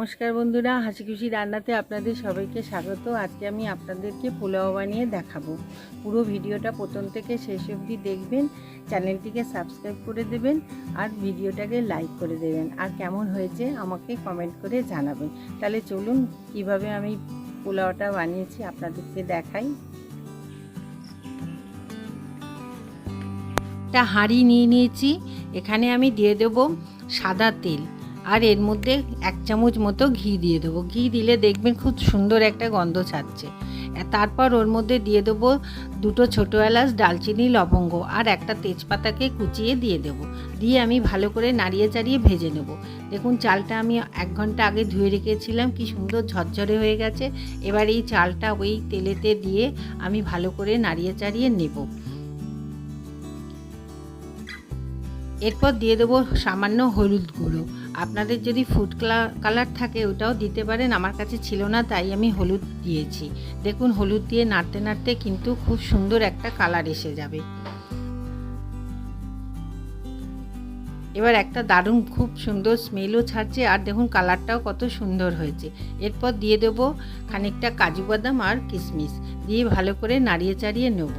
নমস্কার বন্ধুরা হাসি খুশি রান্নাতে আপনাদের সবাইকে স্বাগত। আজকে আমি আপনাদেরকে পোলাও বানিয়ে দেখাবো। পুরো ভিডিওটা প্রথম থেকে শেষ অবধি দেখবেন, চ্যানেলটিকে সাবস্ক্রাইব করে দেবেন আর ভিডিওটাকে লাইক করে দেবেন। আর কেমন হয়েছে আমাকে কমেন্ট করে জানাবেন। তাহলে চলুন, কীভাবে আমি পোলাওটা বানিয়েছি আপনাদেরকে দেখাই। একটা হাঁড়ি নিয়ে নিয়েছি। এখানে আমি দিয়ে দেবো সাদা তেল। আর এর মধ্যে এক চামচ মতো ঘি দিয়ে দেবো। ঘি দিলে দেখবেন খুব সুন্দর একটা গন্ধ ছাড়ছে। তারপর ওর মধ্যে দিয়ে দেবো দুটো ছোটো এলাচ, ডালচিনি, লবঙ্গ আর একটা তেজপাতাকে কুচিয়ে দিয়ে দেবো। দিয়ে আমি ভালো করে নাড়িয়ে চাড়িয়ে ভেজে নেব। দেখুন চালটা আমি এক ঘণ্টা আগে ধুয়ে রেখেছিলাম, কি সুন্দর ঝরঝরে হয়ে গেছে। এবার এই চালটা ওই তেলেতে দিয়ে আমি ভালো করে নাড়িয়ে চাড়িয়ে নেব। এরপর দিয়ে দেবো সামান্য হলুদ গুঁড়ো। আপনাদের যদি ফুড কালার থাকে ওটাও দিতে পারেন, আমার কাছে ছিল না, তাই আমি হলুদ দিয়েছি। দেখুন, হলুদ দিয়ে নাড়তে নাড়তে কিন্তু খুব সুন্দর একটা কালার এসে যাবে। এবার একটা দারুণ খুব সুন্দর স্মেলও ছাড়ছে, আর দেখুন কালারটাও কত সুন্দর হয়েছে। এরপর দিয়ে দেবো খানিকটা কাজু বাদাম আর কিশমিশ দিয়ে ভালো করে নাড়িয়ে চাড়িয়ে নেব।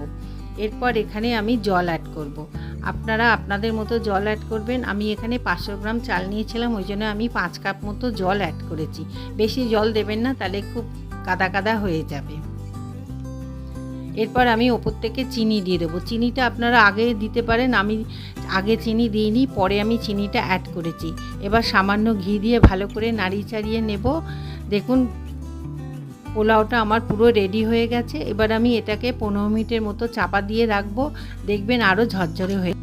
এরপর এখানে আমি জল অ্যাড করব। আপনারা আপনাদের মতো জল অ্যাড করবেন। আমি এখানে পাঁচশো গ্রাম চাল নিয়েছিলাম, ওই জন্য আমি পাঁচ কাপ মতো জল অ্যাড করেছি। বেশি জল দেবেন না, তাহলে খুব কাদা কাদা হয়ে যাবে। এরপর আমি ওপর থেকে চিনি দিয়ে দেবো। চিনিটা আপনারা আগে দিতে পারেন, আমি আগে চিনি দিইনি, পরে আমি চিনিটা অ্যাড করেছি। এবার সামান্য ঘি দিয়ে ভালো করে নাড়ি চাড়িয়ে নেব। দেখুন পোলাওটা আমার পুরো রেডি হয়ে গেছে। এবার আমি এটাকে পনেরো মিনিটের মতো চাপা দিয়ে রাখব। দেখবেন আরও ঝরঝরে হয়ে